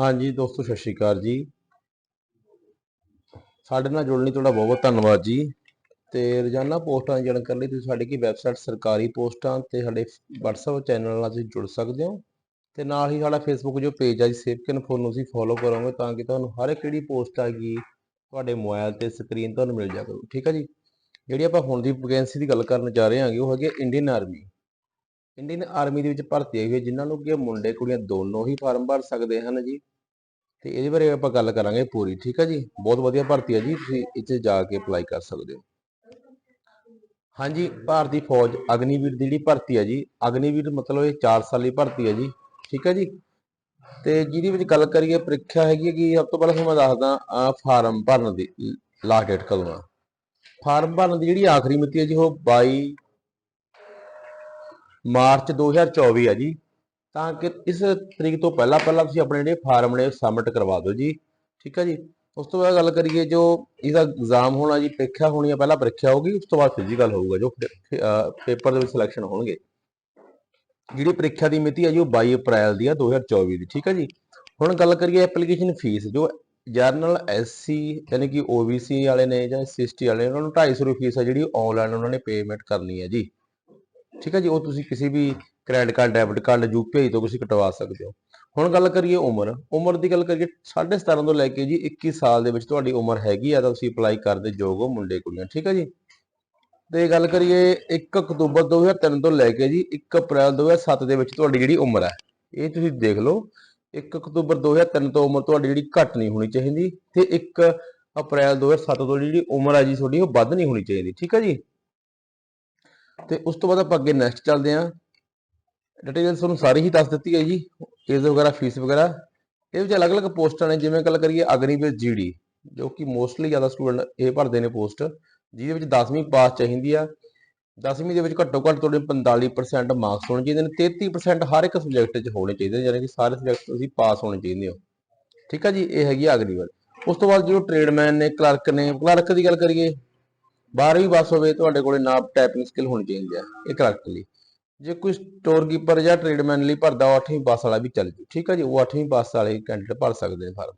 ਹਾਂਜੀ ਦੋਸਤੋ, ਸਤਿ ਸ਼੍ਰੀ ਅਕਾਲ ਜੀ। ਸਾਡੇ ਨਾਲ ਜੁੜਨ ਲਈ ਤੁਹਾਡਾ ਬਹੁਤ ਬਹੁਤ ਧੰਨਵਾਦ ਜੀ। ਤੇ ਰੋਜ਼ਾਨਾ ਪੋਸਟਾਂ ਦੀ ਜਾਣਕਾਰੀ ਲਈ ਤੁਸੀਂ ਸਾਡੀ ਕੀ ਵੈਬਸਾਈਟ ਸਰਕਾਰੀ ਪੋਸਟਾਂ ਤੇ ਸਾਡੇ WhatsApp ਚੈਨਲ ਨਾਲ ਤੁਸੀਂ ਜੁੜ ਸਕਦੇ ਹੋ। ਤੇ ਨਾਲ ਹੀ ਸਾਡਾ Facebook ਜੋ ਪੇਜ ਆ ਜੀ ਸੇਵ ਇਨਫੋ ਫੋਨ ਤੁਸੀਂ ਫੋਲੋ ਕਰੋਗੇ ਤਾਂ ਕਿ ਤੁਹਾਨੂੰ ਹਰ ਇੱਕ ਜਿਹੜੀ ਪੋਸਟ ਆਗੀ ਤੁਹਾਡੇ ਮੋਬਾਈਲ ਤੇ ਸਕਰੀਨ ਤੁਹਾਨੂੰ ਮਿਲ ਜਾਵੇ। ਠੀਕ ਹੈ ਜੀ? ਜਿਹੜੀ ਆਪਾਂ ਹੁਣ ਦੀ ਵੈਕੈਂਸੀ ਦੀ ਗੱਲ ਕਰਨ ਜਾ ਰਹੇ ਹਾਂਗੇ, ਉਹ ਹੈਗੀ ਇੰਡੀਅਨ ਆਰਮੀ ਇੰਡੀਅਨ ਆਰਮੀ ਦੇ ਵਿੱਚ ਭਰਤੀ ਆਈ ਹੋਈ ਹੈ ਜਿਨ੍ਹਾਂ ਨੂੰ ਕਿ ਮੁੰਡੇ ਕੁੜੀਆਂ ਦੋਨੋਂ ਹੀ ਫਾਰਮ ਭਰ ਸਕਦੇ ਹਨ ਜੀ। ਤੇ ਇਹਦੇ ਬਾਰੇ ਆਪਾਂ ਗੱਲ ਕਰਾਂਗੇ ਪੂਰੀ, ਠੀਕ ਹੈ ਜੀ? ਬਹੁਤ ਵਧੀਆ ਭਰਤੀ ਹੈ ਜੀ, ਤੁਸੀਂ ਇੱਥੇ ਜਾ ਕੇ ਅਪਲਾਈ ਕਰ ਸਕਦੇ ਹੋ। ਹਾਂਜੀ, ਭਾਰਤੀ ਫੌਜ ਅਗਨੀਵੀਰ ਦੀ ਜਿਹੜੀ ਭਰਤੀ ਹੈ ਜੀ, ਅਗਨੀਵੀਰ ਮਤਲਬ ਇਹ 4 ਦੀ ਭਰਤੀ ਹੈ ਜੀ, ਠੀਕ ਹੈ ਜੀ? ਤੇ ਜਿਹਦੇ ਵਿੱਚ ਗੱਲ ਕਰੀਏ, ਪ੍ਰੀਖਿਆ ਹੈਗੀ ਹੈ ਕਿ ਸਭ ਤੋਂ ਪਹਿਲਾਂ ਤੁਹਾਨੂੰ ਮੈਂ ਦੱਸਦਾ ਫਾਰਮ ਭਰਨ ਦੀ, ਲਾਸਟ ਡੇਟ ਕਦੋਂ ਆ? ਫਾਰਮ ਭਰਨ ਦੀ ਜਿਹੜੀ ਆਖਰੀ ਮਿਤੀ ਹੈ ਜੀ, ਉਹ 22 ਮਾਰਚ 2024 ਹੈ ਜੀ। ਤਾਂ ਕਿ ਇਸ ਤਰੀਕ ਤੋਂ ਪਹਿਲਾਂ ਪਹਿਲਾਂ ਤੁਸੀਂ ਆਪਣੇ ਜਿਹੜੇ ਫਾਰਮ ਨੇ ਸਬਮਿਟ ਕਰਵਾ ਦਿਓ ਜੀ। ਠੀਕ ਹੈ ਜੀ। ਉਸ ਤੋਂ ਬਾਅਦ ਗੱਲ ਕਰੀਏ ਜੋ ਇਹਦਾ ਐਗਜ਼ਾਮ ਹੋਣਾ ਜੀ, ਪ੍ਰੀਖਿਆ ਹੋਣੀ ਹੈ ਪਹਿਲਾਂ ਪ੍ਰੀਖਿਆ ਹੋਊਗੀ, ਉਸ ਤੋਂ ਬਾਅਦ ਫਿਜ਼ੀਕਲ ਹੋਊਗਾ ਜੋ ਪੇਪਰ ਦੇ ਵਿੱਚ ਸਿਲੈਕਸ਼ਨ ਹੋਣਗੇ। ਜਿਹੜੀ ਪ੍ਰੀਖਿਆ ਦੀ ਮਿਤੀ ਹੈ ਜੀ ਉਹ 22 ਅਪ੍ਰੈਲ ਦੀ ਹੈ 2024 ਦੀ। ਠੀਕ ਹੈ ਜੀ। ਹੁਣ ਗੱਲ ਕਰੀਏ ਐਪਲੀਕੇਸ਼ਨ ਫੀਸ ਜੋ ਜਰਨਲ ਐਸਸੀ ਯਾਨੀ ਕਿ OBC ਵਾਲੇ ਨੇ ਜਾਂ SC ਵਾਲੇ ਨੇ, ਉਹਨਾਂ ਨੂੰ 250 ਰੁਪਏ ਫੀਸ ਹੈ ਜਿਹੜੀ ਆਨਲਾਈਨ ਉਹਨਾਂ ਨੇ ਪੇਮੈਂਟ ਕਰਨੀ ਹੈ ਜੀ। ਠੀਕ ਹੈ ਜੀ, ਉਹ ਤੁਸੀਂ ਕਿਸੇ ਵੀ credit card debit card UPI ਤੋਂ ਤੁਸੀਂ ਕਟਵਾ ਸਕਦੇ ਹੋ। ਹੁਣ ਗੱਲ ਕਰੀਏ ਉਮਰ ਉਮਰ ਦੀ ਗੱਲ ਕਰੀਏ 17.5 ਤੋਂ ਲੈ ਕੇ ਜੀ 21 ਸਾਲ ਦੇ ਵਿੱਚ ਤੁਹਾਡੀ ਉਮਰ ਹੈਗੀ ਆ, ਤਾਂ ਤੁਸੀਂ ਅਪਲਾਈ ਕਰਦੇ ਯੋਗ ਹੋ ਮੁੰਡੇ ਕੁੜੀਆਂ ਠੀਕ ਹੈ ਜੀ। ਤੇ ਗੱਲ ਕਰੀਏ 1 ਅਕਤੂਬਰ 2003 ਤੋਂ ਲੈ ਕੇ ਜੀ 1 ਅਪ੍ਰੈਲ 2007 ਦੇ ਵਿੱਚ ਤੁਹਾਡੀ ਜਿਹੜੀ ਉਮਰ ਹੈ ਇਹ ਤੁਸੀਂ ਦੇਖ ਲਓ 1 ਅਕਤੂਬਰ 2003 ਤੋਂ ਉਮਰ ਤੁਹਾਡੀ ਜਿਹੜੀ ਘੱਟ ਨਹੀਂ ਹੋਣੀ ਚਾਹੀਦੀ ਤੇ 1 ਅਪ੍ਰੈਲ 2007 ਤੋਂ ਜਿਹੜੀ ਉਮਰ ਹੈ ਜੀ, ਤੁਹਾਡੀ ਉਹ ਵੱਧ ਨਹੀਂ ਹੋਣੀ ਚਾਹੀਦੀ, ਠੀਕ ਹੈ ਜੀ। ਤੇ ਉਸ ਤੋਂ ਬਾਅਦ ਆਪਾਂ ਅੱਗੇ ਨੈਕਸਟ ਚੱਲਦੇ ਹਾਂ। ਡਿਟੇਲ ਤੁਹਾਨੂੰ ਸਾਰੀ ਹੀ ਦੱਸ ਦਿੱਤੀ ਹੈ ਜੀ ਏਜ ਵਗੈਰਾ ਫੀਸ ਵਗੈਰਾ। ਇਹ ਵਿੱਚ ਅਲੱਗ-ਅਲੱਗ ਪੋਸਟਾਂ ਨੇ, ਜਿਵੇਂ ਗੱਲ ਕਰੀਏ ਅਗਨੀਵੀਰ ਜੀਡੀ ਜੋ ਕਿ ਮੋਸਟਲੀ ਜ਼ਿਆਦਾ ਸਟੂਡੈਂਟ ਇਹ ਭਰਦੇ ਨੇ ਪੋਸਟ ਜਿਹਦੇ ਵਿੱਚ 10ਵੀਂ ਪਾਸ ਚਾਹੀਦੀ ਆ। 10ਵੀਂ ਦੇ ਵਿੱਚ ਘੱਟੋ ਘੱਟ ਤੁਹਾਡੇ 45% ਮਾਰਕਸ ਹੋਣੇ ਚਾਹੀਦੇ ਨੇ 33% ਹਰ ਇੱਕ ਸਬਜੈਕਟ 'ਚ ਹੋਣੇ ਚਾਹੀਦੇ ਨੇ, ਯਾਨੀ ਕਿ ਸਾਰੇ ਸਬਜੈਕਟ ਤੁਸੀਂ ਪਾਸ ਹੋਣੇ ਚਾਹੀਦੇ ਹੋ। ਠੀਕ ਆ ਜੀ, ਇਹ ਹੈਗੀ ਆ ਅਗਨੀਵੀਰ ਉਸ ਤੋਂ ਬਾਅਦ ਜੋ ਟ੍ਰੇਡਮੈਨ ਨੇ ਕਲਰਕ ਨੇ ਕਲਰਕ ਦੀ ਗੱਲ ਕਰੀਏ 12ਵੀਂ ਪਾਸ ਹੋਵੇ, ਤੁਹਾਡੇ ਕੋਲੇ ਨਾ ਟਾਈਪਿੰਗ ਸਕਿੱਲ ਹੋਣੀ ਚਾਹੀਦੀ ਹੈ ਇਹ ਕਰੈਕਟਲੀ ਜੇ ਕੋਈ ਸਟੋਰ ਕੀਪਰ ਜਾਂ ਟ੍ਰੇਡਮੈਨ ਲਈ ਭਰਦਾ, ਉਹ 8ਵੀਂ ਪਾਸ ਵਾਲਾ ਵੀ ਚੱਲ ਜੂ, ਠੀਕ ਹੈ ਜੀ? ਉਹ 8ਵੀਂ ਪਾਸ ਵਾਲੇ ਕੈਂਡੀਡੇਟ ਭਰ ਸਕਦੇ ਨੇ ਫਾਰਮ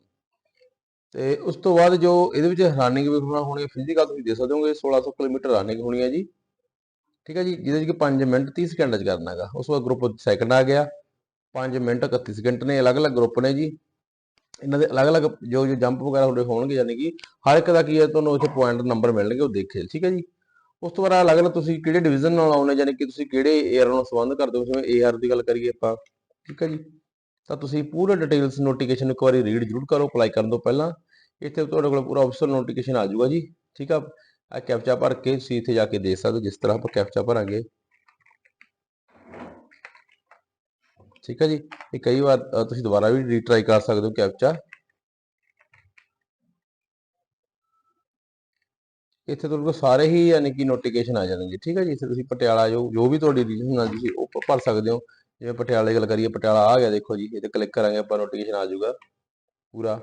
ਤੇ ਉਸ ਤੋਂ ਬਾਅਦ ਜੋ ਇਹਦੇ ਵਿੱਚ ਰਨਿੰਗ ਵੀ ਹੋਣਾ ਹੋਣੀ ਫਿਜ਼ੀਕਲ ਤੁਸੀਂ ਦੇ ਸਕਦੇ ਹੋਗੇ 1600 ਕਿਲੋਮੀਟਰ ਰਨਿੰਗ ਹੋਣੀ ਹੈ ਜੀ। ਠੀਕ ਹੈ ਜੀ? ਜਿਹਦੇ ਵਿੱਚ 5 ਮਿੰਟ 30 ਸਕਿੰਟ ਚ ਕਰਨਾ ਹੈਗਾ। ਉਸ ਤੋਂ ਬਾਅਦ ਗਰੁੱਪ ਸੈਕੰਡ ਆ ਗਿਆ। 5 ਮਿੰਟ 31 ਸਕਿੰਟ ਨੇ, ਅਲੱਗ-ਅਲੱਗ ਗਰੁੱਪ ਨੇ ਜੀ। ਇਹਨਾਂ ਦੇ ਅਲੱਗ-ਅਲੱਗ ਜੋ ਜੋ ਜੰਪ ਵਗੈਰਾ ਤੁਹਾਡੇ ਹੋਣਗੇ, ਯਾਨੀ ਕਿ ਹਰ ਇੱਕ ਦਾ ਕੀ ਹੈ, ਤੁਹਾਨੂੰ ਉੱਥੇ ਪੁਆਇੰਟ ਨੰਬਰ ਮਿਲਣਗੇ, ਉਹ ਦੇਖੇ, ਠੀਕ ਹੈ ਜੀ? ਉਸ ਤੋਂ ਬਾਅਦ ਅਲੱਗ-ਅਲੱਗ ਤੁਸੀਂ ਕਿਹੜੇ ਡਿਵੀਜ਼ਨ ਨਾਲ ਆਉਣੇ, ਯਾਨੀ ਕਿ ਤੁਸੀਂ ਕਿਹੜੇ ਏਅਰ ਨਾਲ ਸੰਬੰਧ ਕਰਦੇ ਹੋ? ਜਿਵੇਂ ਏਆਰ ਦੀ ਗੱਲ ਕਰੀਏ ਆਪਾਂ, ਠੀਕ ਹੈ ਜੀ? ਤਾਂ ਤੁਸੀਂ ਪੂਰਾ ਡਿਟੇਲਸ ਨੋਟੀਫਿਕੇਸ਼ਨ ਇੱਕ ਵਾਰੀ ਰੀਡ ਜ਼ਰੂਰ ਕਰੋ ਅਪਲਾਈ ਕਰਨ ਤੋਂ ਪਹਿਲਾਂ। ਇੱਥੇ ਤੁਹਾਡੇ ਕੋਲ ਪੂਰਾ ਆਫੀਸਰ ਨੋਟੀਫਿਕੇਸ਼ਨ ਆ ਜਾਊਗਾ ਜੀ, ਠੀਕ ਆ? ਆ ਕੈਪਚਾ ਭਰ ਕੇ ਤੁਸੀਂ ਇੱਥੇ ਜਾ ਕੇ ਦੇਖ ਸਕਦੇ ਹੋ, ਜਿਸ ਤਰ੍ਹਾਂ ਆਪਾਂ ਕੈਪਚਾ ਭਰਾਂਗੇ। ਠੀਕ ਹੈ ਜੀ? ਇਹ ਕਈ ਵਾਰ ਤੁਸੀਂ ਦੁਬਾਰਾ ਵੀ ਰੀਟਰਾਈ ਕਰ ਸਕਦੇ ਹੋ ਕੈਪਚਾ। ਇੱਥੇ ਤੁਹਾਡੇ ਕੋਲ ਸਾਰੇ ਹੀ ਯਾਨੀ ਕਿ ਨੋਟੀਫਿਕੇਸ਼ਨ ਆ ਜਾਣਗੇ, ਠੀਕ ਹੈ ਜੀ? ਇੱਥੇ ਤੁਸੀਂ ਪਟਿਆਲਾ ਜੋ ਜੋ ਵੀ ਤੁਹਾਡੀ ਰੀਜਨ ਨਾਲ ਤੁਸੀਂ ਉਹ ਭਰ ਸਕਦੇ ਹੋ। ਜਿਵੇਂ ਪਟਿਆਲੇ ਦੀ ਗੱਲ ਕਰੀਏ, ਪਟਿਆਲਾ ਆ ਗਿਆ ਦੇਖੋ ਜੀ, ਇਹ ਕਲਿੱਕ ਕਰਾਂਗੇ ਆਪਾਂ ਨੋਟੀਫਿਕੇਸ਼ਨ ਆ ਜਾਊਗਾ ਪੂਰਾ।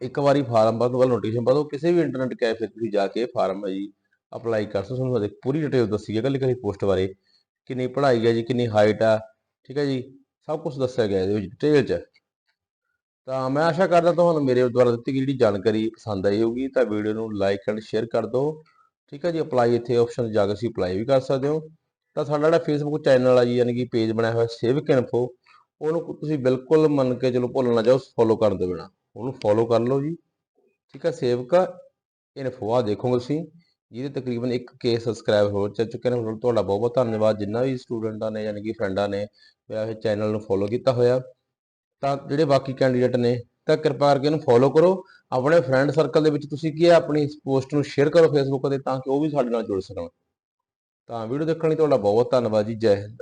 ਇੱਕ ਵਾਰੀ ਫਾਰਮ ਭਰਨ ਤੋਂ ਬਾਅਦ ਨੋਟੀਫਿਕੇਸ਼ਨ ਪਾ ਦਿਓ, ਕਿਸੇ ਵੀ ਇੰਟਰਨੈਟ ਕੈਫੇ ਤੁਸੀਂ ਜਾ ਕੇ ਫਾਰਮ ਹੈ ਜੀ ਅਪਲਾਈ ਕਰ ਸਕਦੇ ਹੋ। ਤੁਹਾਨੂੰ ਪੂਰੀ ਡਿਟੇਲ ਦੱਸੀ ਹੈ ਕੱਲੀ ਕੱਲੀ ਪੋਸਟ ਬਾਰੇ। ਕਿੰਨੀ ਪੜ੍ਹਾਈ ਹੈ ਜੀ, ਕਿੰਨੀ ਹਾਈਟ ਆ, ਠੀਕ ਹੈ ਜੀ, ਸਭ ਕੁਝ ਦੱਸਿਆ ਗਿਆ ਇਹਦੇ ਵਿੱਚ ਡਿਟੇਲ 'ਚ। ਤਾਂ ਮੈਂ ਆਸ਼ਾ ਕਰਦਾ ਤੁਹਾਨੂੰ ਮੇਰੇ ਦੁਆਰਾ ਦਿੱਤੀ ਗਈ ਜਿਹੜੀ ਜਾਣਕਾਰੀ ਪਸੰਦ ਆਈ ਹੋਊਗੀ, ਤਾਂ ਵੀਡੀਓ ਨੂੰ ਲਾਈਕ ਐਂਡ ਸ਼ੇਅਰ ਕਰ ਦਿਓ। ਠੀਕ ਹੈ ਜੀ ਅਪਲਾਈ ਇੱਥੇ ਆਪਸ਼ਨ ਜਾ ਕੇ ਤੁਸੀਂ ਅਪਲਾਈ ਵੀ ਕਰ ਸਕਦੇ ਹੋ। ਤਾਂ ਸਾਡਾ ਜਿਹੜਾ ਫੇਸਬੁੱਕ ਚੈਨਲ ਆ ਜੀ, ਯਾਨੀ ਕਿ ਪੇਜ ਬਣਾਇਆ ਹੋਇਆ ਸੇਵਕ ਇਨਫੋ ਉਹਨੂੰ ਤੁਸੀਂ ਬਿਲਕੁਲ ਮੰਨ ਕੇ ਚਲੋ ਭੁੱਲ ਨਾ ਜਾਓ ਫੋਲੋ ਕਰਨ ਦੇ ਬਿਨਾ। ਉਹਨੂੰ ਫੋਲੋ ਕਰ ਲਓ ਜੀ। ਠੀਕ ਹੈ ਸੇਵਕ ਇਨਫੋ ਆ, ਦੇਖੋਗੇ ਤੁਸੀਂ। ਜਿਹਦੇ ਤਕਰੀਬਨ ਇੱਕ 1k ਸਬਸਕ੍ਰਾਈਬ ਹੋ ਚ- ਚੁੱਕੇ ਨੇ। ਤੁਹਾਡਾ ਬਹੁਤ ਬਹੁਤ ਧੰਨਵਾਦ। ਜਿੰਨਾ ਵੀ ਸਟੂਡੈਂਟਾਂ ਨੇ ਯਾਨੀ ਕਿ ਫਰੈਂਡਾਂ ਨੇ ਮੇਰਾ ਇਹ ਚੈਨਲ ਨੂੰ ਫੋਲੋ ਕੀਤਾ ਹੋਇਆ, ਤਾਂ ਜਿਹੜੇ ਬਾਕੀ ਕੈਂਡੀਡੇਟ ਨੇ, ਤਾਂ ਕਿਰਪਾ ਕਰਕੇ ਇਹਨੂੰ ਫੋਲੋ ਕਰੋ। ਆਪਣੇ ਫਰੈਂਡ ਸਰਕਲ ਦੇ ਵਿੱਚ ਤੁਸੀਂ ਕੀ ਹੈ, ਆਪਣੀ ਇਸ ਪੋਸਟ ਨੂੰ ਸ਼ੇਅਰ ਕਰੋ ਫੇਸਬੁੱਕ ਤੇ, ਤਾਂ ਕਿ ਉਹ ਵੀ ਸਾਡੇ ਨਾਲ ਜੁੜ ਸਕਣ। ਤਾਂ ਵੀਡੀਓ ਦੇਖਣ ਲਈ ਤੁਹਾਡਾ ਬਹੁਤ ਬਹੁਤ ਧੰਨਵਾਦ ਜੀ। ਜੈ ਹਿੰਦ।